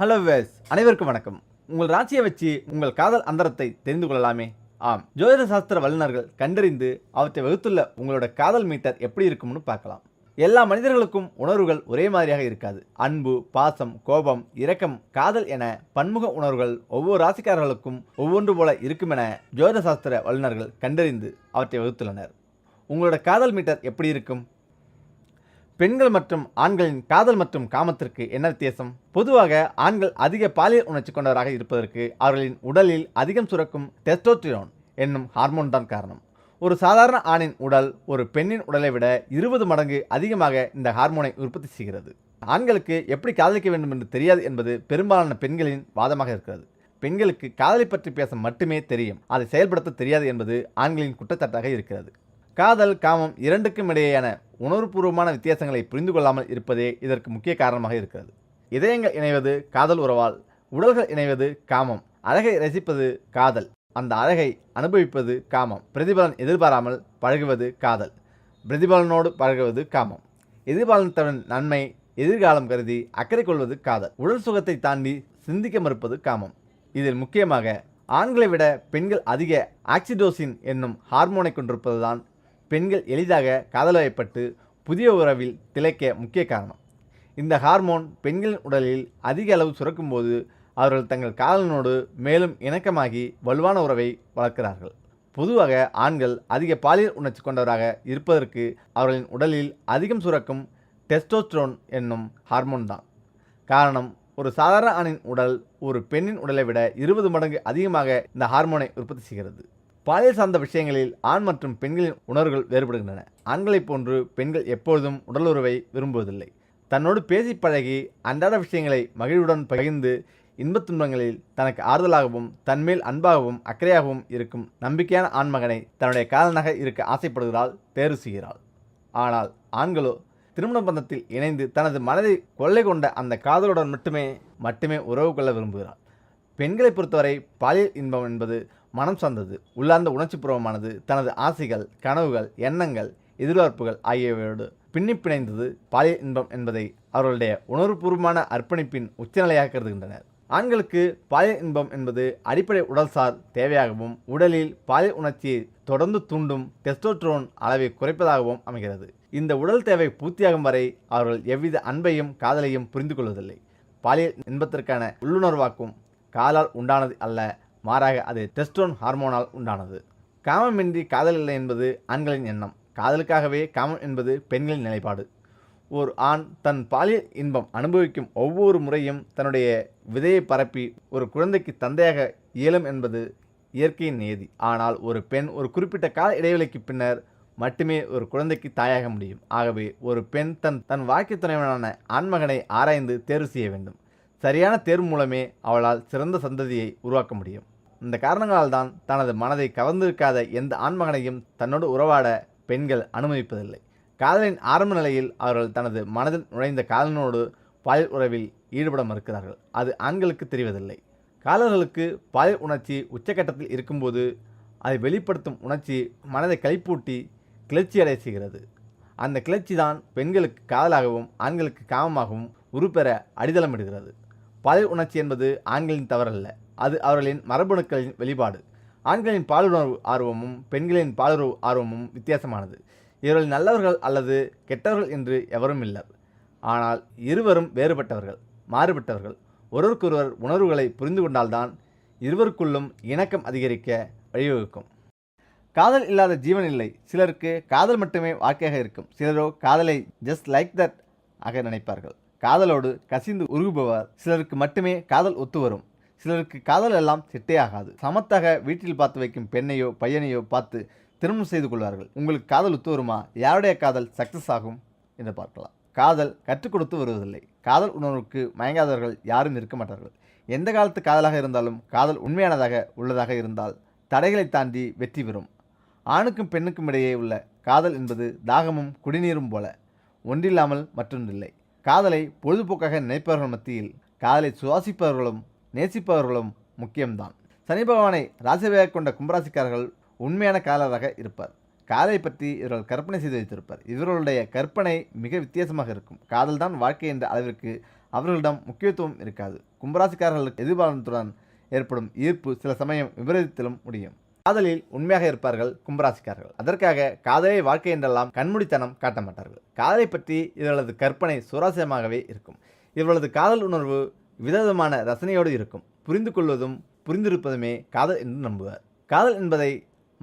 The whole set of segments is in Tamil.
ஹலோ வேஸ் அனைவருக்கும் வணக்கம். உங்கள் ராசியை வச்சு உங்கள் காதல் அந்தரத்தை தெரிந்து கொள்ளலாமே? ஆம். ஜோதிட சாஸ்திர வல்லுநர்கள் கண்டறிந்து அவற்றை வகுத்துள்ள உங்களோட காதல் மீட்டர் எப்படி இருக்கும்னு பார்க்கலாம். எல்லா மனிதர்களுக்கும் உணர்வுகள் ஒரே மாதிரியாக இருக்காது. அன்பு பாசம் கோபம் இரக்கம் காதல் என பன்முக உணர்வுகள் ஒவ்வொரு ராசிக்காரர்களுக்கும் ஒவ்வொன்று போல இருக்கும் என ஜோதிட சாஸ்திர வல்லுநர்கள் கண்டறிந்து அவற்றை வகுத்துள்ளனர். உங்களோட காதல் மீட்டர் எப்படி இருக்கும்? பெண்கள் மற்றும் ஆண்களின் காதல் மற்றும் காமத்திற்கு என்ன வித்தியாசம்? பொதுவாக ஆண்கள் அதிக பாலியல் உணர்ச்சி கொண்டவராக இருப்பதற்கு அவர்களின் உடலில் அதிகம் சுரக்கும் டெஸ்டோஸ்டிரோன் என்னும் ஹார்மோன் தான் காரணம். ஒரு சாதாரண ஆணின் உடல் ஒரு பெண்ணின் உடலை விட இருபது மடங்கு அதிகமாக இந்த ஹார்மோனை உற்பத்தி செய்கிறது. ஆண்களுக்கு எப்படி காதலிக்க வேண்டும் என்று தெரியாது என்பது பெரும்பாலான பெண்களின் வாதமாக இருக்கிறது. பெண்களுக்கு காதலை பற்றி பேச மட்டுமே தெரியும். அதை செயல்படுத்த தெரியாது என்பது ஆண்களின் குற்றச்சாட்டாக இருக்கிறது. காதல் காமம் இரண்டுக்கும் இடையேயான உணர்வுபூர்வமான வித்தியாசங்களை புரிந்து கொள்ளாமல் இருப்பதே இதற்கு முக்கிய காரணமாக இருக்கிறது. இதயங்கள் இணைவது காதல் உறவால் உடல்கள் இணைவது காமம். அழகை ரசிப்பது காதல். அந்த அழகை அனுபவிப்பது காமம். பிரதிபலன் எதிர்பாராமல் பழகுவது காதல். பிரதிபலனோடு பழகுவது காமம். எதிர்பாலனத்தவன் நன்மை எதிர்காலம் கருதி அக்கறை கொள்வது காதல். உடல் சுகத்தை தாண்டி சிந்திக்க மறுப்பது காமம். இதில் முக்கியமாக ஆண்களை விட பெண்கள் அதிக ஆக்சிடோசின் என்னும் ஹார்மோனை கொண்டிருப்பதுதான் பெண்கள் எளிதாக காதலவைப்பட்டு புதிய உறவில் திளைக்க முக்கிய காரணம். இந்த ஹார்மோன் பெண்களின் உடலில் அதிக அளவு சுரக்கும்போது அவர்கள் தங்கள் காதலனோடு மேலும் இணக்கமாகி வலுவான உறவை வளர்க்கிறார்கள். பொதுவாக ஆண்கள் அதிக பாலியல் உணர்ச்சி கொண்டவராக இருப்பதற்கு அவர்களின் உடலில் அதிகம் சுரக்கும் டெஸ்டோஸ்ட்ரோன் என்னும் ஹார்மோன் தான். காரணம் ஒரு சாதாரண ஆணின் உடல் ஒரு பெண்ணின் உடலை விட இருபது மடங்கு அதிகமாக இந்த ஹார்மோனை உற்பத்தி செய்கிறது. பாலியல் சார்ந்த விஷயங்களில் ஆண் மற்றும் பெண்களின் உணர்வுகள் வேறுபடுகின்றன. ஆண்களைப் போன்று பெண்கள் எப்பொழுதும் உடலுறவை விரும்புவதில்லை. தன்னோடு பேசி பழகி அன்றாட விஷயங்களை மகிழ்வுடன் பகிர்ந்து இன்பத் துன்பங்களில் தனக்கு ஆறுதலாகவும் தன்மேல் அன்பாகவும் அக்கறையாகவும் இருக்கும் நம்பிக்கையான ஆண்மகனை தன்னுடைய காதலனாக இருக்க ஆசைப்படுகிறாள் தேர்வு செய்கிறாள். ஆனால் ஆண்களோ திருமண பந்தத்தில் இணைந்து தனது மனதை கொள்ளை கொண்ட அந்த காதலுடன் மட்டுமே மட்டுமே உறவு கொள்ள விரும்புகிறாள். பெண்களை பொறுத்தவரை பாலியல் இன்பம் என்பது மனம் சார்ந்தது உள்ளார்ந்த உணர்ச்சிபூர்வமானது தனது ஆசைகள் கனவுகள் எண்ணங்கள் எதிர்பார்ப்புகள் ஆகியவையோடு பின்னி பிணைந்தது பாலியல் இன்பம் என்பதை அவர்களுடைய உணர்வுபூர்வமான அர்ப்பணிப்பின் உச்சநிலையாக கருதுகின்றனர். ஆண்களுக்கு பாலியல் இன்பம் என்பது அடிப்படை உடல்சார் தேவையாகவும் உடலில் பாலியல் உணர்ச்சியை தொடர்ந்து தூண்டும் டெஸ்டோட்ரோன் அளவை குறைப்பதாகவும் அமைகிறது. இந்த உடல் தேவை பூர்த்தியாகும் வரை அவர்கள் எவ்வித அன்பையும் காதலையும் புரிந்து கொள்வதில்லை பாலியல் இன்பத்திற்கான உள்ளுணர்வாக்கும் காலால் உண்டானது அல்ல மாறாக அது டெஸ்டோன் ஹார்மோனால் உண்டானது. காமமின்றி காதல் இல்லை என்பது ஆண்களின் எண்ணம். காதலுக்காகவே காமம் என்பது பெண்களின் நிலைப்பாடு. ஒரு ஆண் தன் பாலியல் இன்பம் அனுபவிக்கும் ஒவ்வொரு முறையும் தன்னுடைய விதையை பரப்பி ஒரு குழந்தைக்கு தந்தையாக இயலும் என்பது இயற்கையின் நியதி. ஆனால் ஒரு பெண் ஒரு குறிப்பிட்ட கால இடைவெளிக்கு பின்னர் மட்டுமே ஒரு குழந்தைக்கு தாயாக முடியும். ஆகவே ஒரு பெண் தன் தன் வாழ்க்கை துணைவனான ஆண்மகனை ஆராய்ந்து தேர்வு செய்ய வேண்டும். சரியான தேர்வு மூலமே அவளால் சிறந்த சந்ததியை உருவாக்க முடியும். இந்த காரணங்களால் தான் தனது மனதை கவர்ந்திருக்காத எந்த ஆண்மகனையும் தன்னோடு உறவாட பெண்கள் அனுமதிப்பதில்லை. காதலின் ஆரம்ப நிலையில் அவர்கள் தனது மனதில் நுழைந்த காதலனோடு பாலியல் உறவில் ஈடுபட மறுக்கிறார்கள். அது ஆண்களுக்கு தெரிவதில்லை. காதலர்களுக்கு பாலியல் உணர்ச்சி உச்சக்கட்டத்தில் இருக்கும்போது அதை வெளிப்படுத்தும் உணர்ச்சி மனதை கைப்பூட்டி கிளர்ச்சி அடைய செய்கிறது. அந்த கிளர்ச்சி தான் பெண்களுக்கு காதலாகவும் ஆண்களுக்கு காமமாகவும் உருப்பெற அடித்தளமிடுகிறது. பாலியல் உணர்ச்சி என்பது ஆண்களின் தவறல்ல. அது அவர்களின் மரபணுக்களின் வெளிப்பாடு. ஆண்களின் பாலுணர்வு ஆர்வமும் பெண்களின் பாலுறவு ஆர்வமும் வித்தியாசமானது. இவர்கள் நல்லவர்கள் அல்லது கெட்டவர்கள் என்று எவரும் இல்லர். ஆனால் இருவரும் வேறுபட்டவர்கள் மாறுபட்டவர்கள். ஒருவருக்கொருவர் உணர்வுகளை புரிந்து கொண்டால்தான் இருவருக்குள்ளும் இணக்கம் அதிகரிக்க வழிவகுக்கும். காதல் இல்லாத ஜீவன் இல்லை. சிலருக்கு காதல் மட்டுமே வாழ்க்கையாக இருக்கும். சிலரோ காதலை ஜஸ்ட் லைக் தட் ஆக நினைப்பார்கள். காதலோடு கசிந்து உருகுபவர் சிலருக்கு மட்டுமே காதல் ஒத்து வரும். சிலருக்கு காதல் எல்லாம் செட்டே ஆகாது. சமத்தாக வீட்டில் பார்த்து வைக்கும் பெண்ணையோ பையனையோ பார்த்து திருமணம் செய்து கொள்வார்கள். உங்களுக்கு காதல் ஒத்து வருமா? யாருடைய காதல் சக்சஸ் ஆகும் என்று பார்க்கலாம். காதல் கற்றுக் கொடுத்து வருவதில்லை. காதல் உணர்வுக்கு மயங்காதவர்கள் யாரும் இருக்க மாட்டார்கள். எந்த காலத்து காதலாக இருந்தாலும் காதல் உண்மையானதாக உள்ளதாக இருந்தால் தடைகளை தாண்டி வெற்றி பெறும். ஆணுக்கும் பெண்ணுக்கும் இடையே உள்ள காதல் என்பது தாகமும் குடிநீரும் போல ஒன்றில்லாமல் மற்றொன்றில்லை. காதலை பொழுதுபோக்காக நினைப்பவர்கள் மத்தியில் காதலை சுவாசிப்பவர்களும் நேசிப்பவர்களும் முக்கியம்தான். சனி பகவானை ராசியாக கொண்ட கும்பராசிக்காரர்கள் உண்மையான காதலராக இருப்பார். காதலை பற்றி இவர்கள் கற்பனை செய்து வைத்திருப்பார். இவர்களுடைய கற்பனை மிக வித்தியாசமாக இருக்கும். காதல் தான் வாழ்க்கை என்ற அளவிற்கு அவர்களிடம் முக்கியத்துவம் இருக்காது. கும்பராசிக்காரர்களுக்கு எதிர்பாலனத்துடன் ஏற்படும் ஈர்ப்பு சில சமயம் விபரீதத்திலும் முடியும். காதலில் உண்மையாக இருப்பார்கள் கும்பராசிக்காரர்கள். அதற்காக காதலை வாழ்க்கை என்றெல்லாம் கண்மூடித்தனம் காட்ட மாட்டார்கள் காதலை பற்றி இவர்களது கற்பனை சுவாரஸ்யமாகவே இருக்கும். இவர்களது காதல் உணர்வு விதவிதமான ரசனையோடு இருக்கும். புரிந்து கொள்வதும் புரிந்திருப்பதுமே காதல் என்று நம்புவார். காதல் என்பதை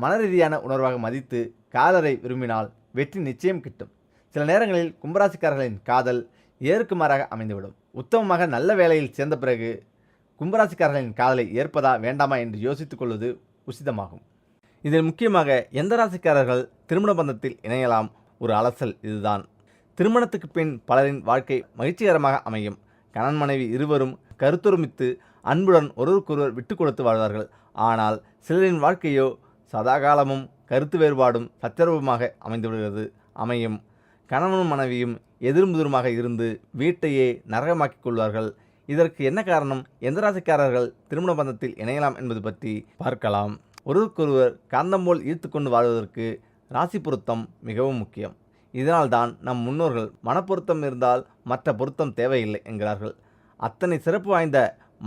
மனரீதியான உணர்வாக மதித்து காதலை விரும்பினால் வெற்றி நிச்சயம் கிட்டும். சில நேரங்களில் கும்பராசிக்காரர்களின் காதல் ஏற்குமாறாக அமைந்துவிடும். உத்தமமாக நல்ல வேலையில் சேர்ந்த பிறகு கும்பராசிக்காரர்களின் காதலை ஏற்பதா வேண்டாமா என்று யோசித்துக் கொள்வது உசிதமாகும். இதில் முக்கியமாக எந்த ராசிக்காரர்கள் திருமண பந்தத்தில் இணையலாம்? ஒரு அலசல் இதுதான். திருமணத்துக்கு பின் பலரின் வாழ்க்கை மகிழ்ச்சிகரமாக அமையும். கணவன் மனைவி இருவரும் கருத்துருமித்து அன்புடன் ஒருவருக்கொருவர் விட்டு கொடுத்து வாழ்வார்கள். ஆனால் சிலரின் வாழ்க்கையோ சதாகாலமும் கருத்து வேறுபாடும் சச்சரவுமாக அமைந்துவிடுகிறது. அமையும். கணவனும் மனைவியும் எதிர்முதிருமாக இருந்து வீட்டையே நரகமாக்கிக் கொள்வார்கள். இதற்கு என்ன காரணம்? எந்த ராசிக்காரர்கள் திருமண பந்தத்தில் இணையலாம் என்பது பற்றி பார்க்கலாம். ஒருவருக்கொருவர் காந்தம் போல் ஈர்த்து கொண்டு வாழ்வதற்கு ராசி பொருத்தம் மிகவும் முக்கியம். இதனால்தான் நம் முன்னோர்கள் மனப்பொருத்தம் இருந்தால் மற்ற பொருத்தம் தேவையில்லை என்கிறார்கள். அத்தனை சிறப்பு வாய்ந்த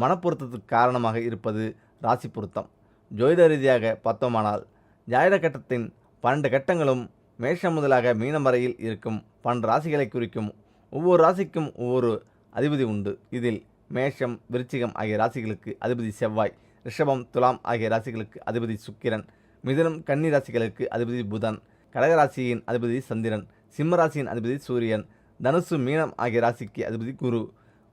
மனப்பொருத்தத்துக்கு காரணமாக இருப்பது ராசி பொருத்தம். ஜோதிட ரீதியாக பார்த்தோமானால் ஜாயிட கட்டத்தின் பன்னெண்டு கட்டங்களும் மேஷம் முதலாக மீனம் வரையில் இருக்கும் பன்னெண்டு ராசிகளை குறிக்கும் ஒவ்வொரு ராசிக்கும் ஒவ்வொரு அதிபதி உண்டு. இதில் மேஷம் விருச்சிகம் ஆகிய ராசிகளுக்கு அதிபதி செவ்வாய் ரிஷபம் துலாம் ஆகிய ராசிகளுக்கு அதிபதி சுக்கிரன் மிதனம் கன்னி ராசிகளுக்கு அதிபதி புதன் கடகராசியின் அதிபதி சந்திரன் சிம்மராசியின் அதிபதி சூரியன் தனுசு மீனம் ஆகிய ராசிக்கு அதிபதி குரு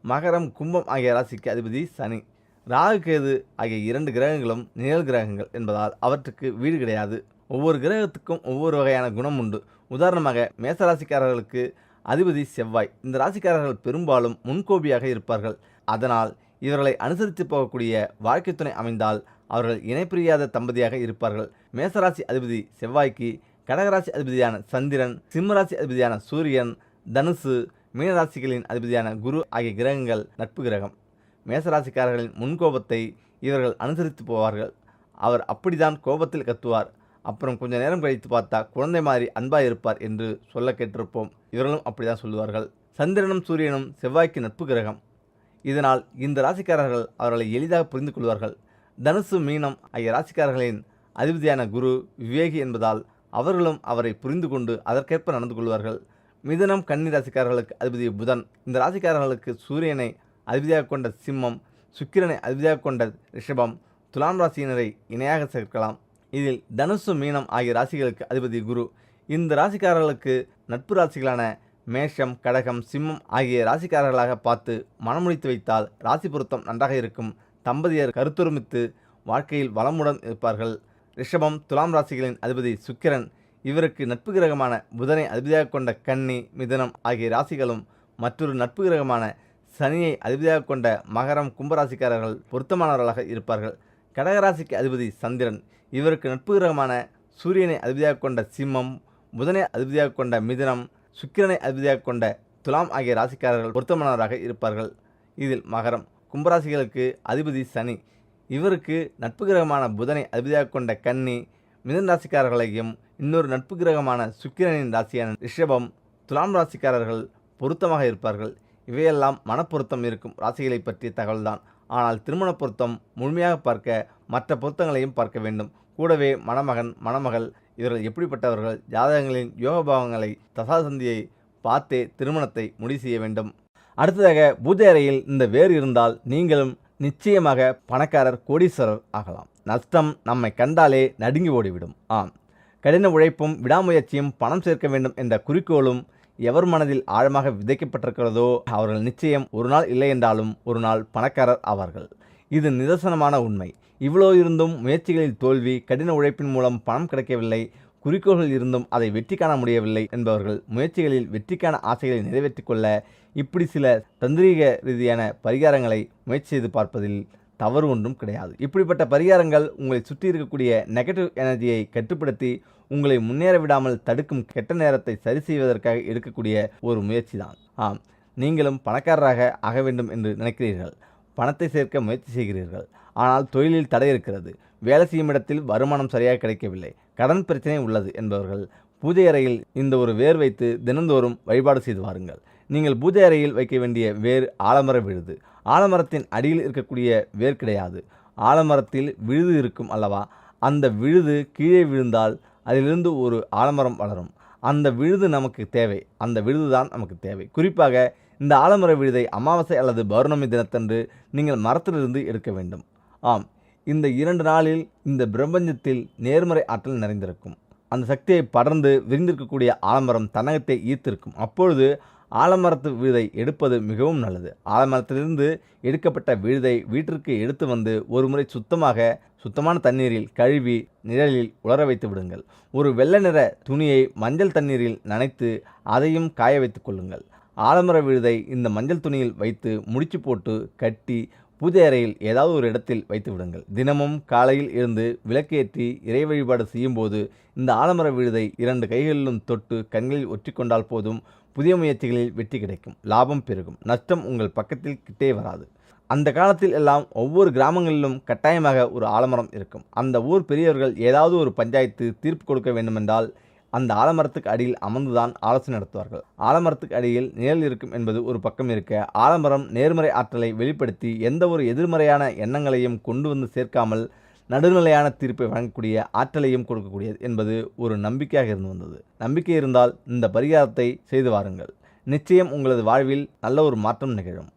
மகரம் கும்பம் ஆகிய ராசிக்கு அதிபதி சனி ராகு கேது ஆகிய இரண்டு கிரகங்களும் நிழல் கிரகங்கள் என்பதால் அவற்றுக்கு வீடு கிடையாது. ஒவ்வொரு கிரகத்துக்கும் ஒவ்வொரு வகையான குணம் உண்டு. உதாரணமாக மேசராசிக்காரர்களுக்கு அதிபதி செவ்வாய். இந்த ராசிக்காரர்கள் பெரும்பாலும் முன்கோபியாக இருப்பார்கள். அதனால் இவர்களை அனுசரித்து போகக்கூடிய வாழ்க்கை துணை அமைந்தால் அவர்கள் இணைப்பிரியாத தம்பதியாக இருப்பார்கள். மேசராசி அதிபதி செவ்வாய்க்கு கடகராசி அதிபதியான சந்திரன் சிம்மராசி அதிபதியான சூரியன் தனுசு மீனராசிகளின் அதிபதியான குரு ஆகிய கிரகங்கள் நட்பு கிரகம். மேசராசிக்காரர்களின் முன்கோபத்தை இவர்கள் அனுசரித்து போவார்கள். அவர் அப்படிதான் கோபத்தில் கத்துவார். அப்புறம் கொஞ்ச நேரம் கழித்து பார்த்தா குழந்தை மாதிரி அன்பாக இருப்பார் என்று சொல்ல கேட்டிருப்போம். இவர்களும் அப்படிதான் சொல்லுவார்கள். சந்திரனும் சூரியனும் செவ்வாய்க்கு நட்பு கிரகம். இதனால் இந்த ராசிக்காரர்கள் அவர்களை எளிதாக புரிந்து கொள்வார்கள். தனுசு மீனம் ஆகிய ராசிக்காரர்களின் அதிபதியான குரு விவேகி என்பதால் அவர்களும் அவரை புரிந்து கொண்டு அதற்கேற்ப நடந்து கொள்வார்கள். மிதனம் கன்னி ராசிக்காரர்களுக்கு அதிபதி புதன். இந்த ராசிக்காரர்களுக்கு சூரியனை அதிபதியாக கொண்ட சிம்மம் சுக்கிரனை அதிபதியாக கொண்ட ரிஷபம் துலாம் ராசியினரை இணையாக சேர்க்கலாம். இதில் தனுசு மீனம் ஆகிய ராசிகளுக்கு அதிபதி குரு. இந்த ராசிக்காரர்களுக்கு நட்பு ராசிகளான மேஷம் கடகம் சிம்மம் ஆகிய ராசிக்காரர்களாக பார்த்து மனமுடித்து வைத்தால் ராசி பொருத்தம் நன்றாக இருக்கும். தம்பதியர் கருத்துருமித்து வாழ்க்கையில் வளமுடன் இருப்பார்கள். ரிஷபம் துலாம் ராசிகளின் அதிபதி சுக்கிரன் இவருக்கு நட்பு கிரகமான புதனை அதிபதியாக கொண்ட கன்னி மிதனம் ஆகிய ராசிகளும் மற்றொரு நட்பு கிரகமான சனியை அதிபதியாக கொண்ட மகரம் கும்பராசிக்காரர்கள் பொருத்தமானவர்களாக இருப்பார்கள். கடகராசிக்கு அதிபதி சந்திரன் இவருக்கு நட்பு கிரகமான சூரியனை அதிபதியாக கொண்ட சிம்மம் புதனை அதிபதியாக கொண்ட மிதனம் சுக்கிரனை அதிபதியாக கொண்ட துலாம் ஆகிய ராசிக்காரர்கள் பொருத்தமானவராக இருப்பார்கள். இதில் மகரம் கும்பராசிகளுக்கு அதிபதி சனி இவருக்கு நட்பு கிரகமான புதனை அதிபதியாக கொண்ட கன்னி மிதன் ராசிக்காரர்களையும் இன்னொரு நட்பு கிரகமான சுக்கிரனின் ராசியான ரிஷபம் துலாம் ராசிக்காரர்கள் பொருத்தமாக இருப்பார்கள். இவையெல்லாம் மனப்பொருத்தம் இருக்கும் ராசிகளை பற்றிய தகவல்தான். ஆனால் திருமண பொருத்தம் முழுமையாக பார்க்க மற்ற பொருத்தங்களையும் பார்க்க வேண்டும். கூடவே மணமகன் மணமகள் இவர்கள் எப்படிப்பட்டவர்கள் ஜாதகங்களின் யோகபாவங்களை தசாசந்தியை பார்த்தே திருமணத்தை முடிவு செய்ய வேண்டும். அடுத்ததாக பூஜை அறையில் இந்த வேர் இருந்தால் நீங்களும் நிச்சயமாக பணக்காரர் கோடீஸ்வரர் ஆகலாம். நஷ்டம் நம்மை கண்டாலே நடுங்கி ஓடிவிடும். ஆம். கடின உழைப்பும் விடாமுயற்சியும் பணம் சேர்க்க வேண்டும் என்ற குறிக்கோளும் எவர் மனதில் ஆழமாக விதைக்கப்பட்டிருக்கிறதோ அவர்கள் நிச்சயம் ஒரு நாள் இல்லை என்றாலும் ஒரு நாள் பணக்காரர் ஆவார்கள். இது நிதர்சனமான உண்மை. இவ்வளோ இருந்தும் முயற்சிகளில் தோல்வி கடின உழைப்பின் மூலம் பணம் கிடைக்கவில்லை குறிக்கோள்கள் இருந்தும் அதை வெற்றி காண முடியவில்லை என்பவர்கள் முயற்சிகளில் வெற்றிக்கான ஆசைகளை நிறைவேற்றிக் கொள்ள இப்படி சில தந்திரீக ரீதியான பரிகாரங்களை முயற்சி செய்து பார்ப்பதில் தவறு ஒன்றும் கிடையாது. இப்படிப்பட்ட பரிகாரங்கள் உங்களை சுற்றி இருக்கக்கூடிய நெகட்டிவ் எனர்ஜியை கட்டுப்படுத்தி உங்களை முன்னேற விடாமல் தடுக்கும் கெட்ட நேரத்தை சரி செய்வதற்காக எடுக்கக்கூடிய ஒரு முயற்சி தான் ஆம் நீங்களும் பணக்காரராக ஆக வேண்டும் என்று நினைக்கிறீர்கள். பணத்தை சேர்க்க முயற்சி செய்கிறீர்கள். ஆனால் தொழிலில் தடை இருக்கிறது. வேலை செய்யும் இடத்தில் வருமானம் சரியாக கிடைக்கவில்லை. கடன் பிரச்சனை உள்ளது என்பவர்கள் பூஜை அறையில் இந்த ஒரு வேர் வைத்து தினந்தோறும் வழிபாடு செய்து வாருங்கள். நீங்கள் பூஜை அறையில் வைக்க வேண்டிய வேர் ஆலமர விழுது. ஆலமரத்தின் அடியில் இருக்கக்கூடிய வேர் கிடையாது. ஆலமரத்தில் விழுது இருக்கும் அல்லவா? அந்த விழுது கீழே விழுந்தால் அதிலிருந்து ஒரு ஆலமரம் வளரும். அந்த விழுது நமக்கு தேவை. அந்த விழுது தான் நமக்கு தேவை. குறிப்பாக இந்த ஆலமர விழுதை அமாவாசை அல்லது பௌர்ணமி தினத்தன்று நீங்கள் மரத்திலிருந்து எடுக்க வேண்டும். ஆம். இந்த இரண்டு நாளில் இந்த பிரபஞ்சத்தில் நேர்மறை ஆற்றல் நிறைந்திருக்கும். அந்த சக்தியை படர்ந்து விரிந்திருக்கக்கூடிய ஆலமரம் தன்னகத்தை ஈர்த்திருக்கும். அப்பொழுது ஆலமரத்து விழுதை எடுப்பது மிகவும் நல்லது. ஆலமரத்திலிருந்து எடுக்கப்பட்ட விழுதை வீட்டிற்கு எடுத்து வந்து ஒருமுறை சுத்தமாக சுத்தமான தண்ணீரில் கழுவி நிழலில் உலர வைத்து விடுங்கள். ஒரு வெள்ளை நிற துணியை மஞ்சள் தண்ணீரில் நனைத்து அதையும் காய வைத்துக் கொள்ளுங்கள். ஆலமர விழுதை இந்த மஞ்சள் துணியில் வைத்து முடிச்சு போட்டு கட்டி பூஜை அறையில் ஏதாவது ஒரு இடத்தில் வைத்து விடுங்கள். தினமும் காலையில் இருந்து விளக்கேற்றி இறை வழிபாடு செய்யும்போது இந்த ஆலமர விழுதை இரண்டு கைகளிலும் தொட்டு கண்களில் ஒற்றிக்கொண்டால் போதும் புதிய முயற்சிகளில் வெற்றி கிடைக்கும் லாபம் பெருகும் நஷ்டம் உங்கள் பக்கத்தில் கிட்டே வராது. அந்த காலத்தில் எல்லாம் ஒவ்வொரு கிராமங்களிலும் கட்டாயமாக ஒரு ஆலமரம் இருக்கும். அந்த ஊர் பெரியவர்கள் ஏதாவது ஒரு பஞ்சாயத்து தீர்ப்பு கொடுக்க வேண்டுமென்றால் அந்த ஆலமரத்துக்கு அடியில் அமர்ந்துதான் ஆலோசனை நடத்துவார்கள். ஆலமரத்துக்கு அடியில் நிழல் இருக்கும் என்பது ஒரு பக்கம் இருக்க ஆலமரம் நேர்மறை ஆற்றலை வெளிப்படுத்தி எந்த ஒரு எதிர்மறையான எண்ணங்களையும் கொண்டு வந்து சேர்க்காமல் நடுநிலையான தீர்ப்பை வழங்கக்கூடிய ஆற்றலையும் கொடுக்கக்கூடியது என்பது ஒரு நம்பிக்கையாக இருந்து வந்தது. நம்பிக்கை இருந்தால் இந்த பரிகாரத்தை செய்து வாருங்கள். நிச்சயம் உங்களது வாழ்வில் நல்ல ஒரு மாற்றம் நிகழும்.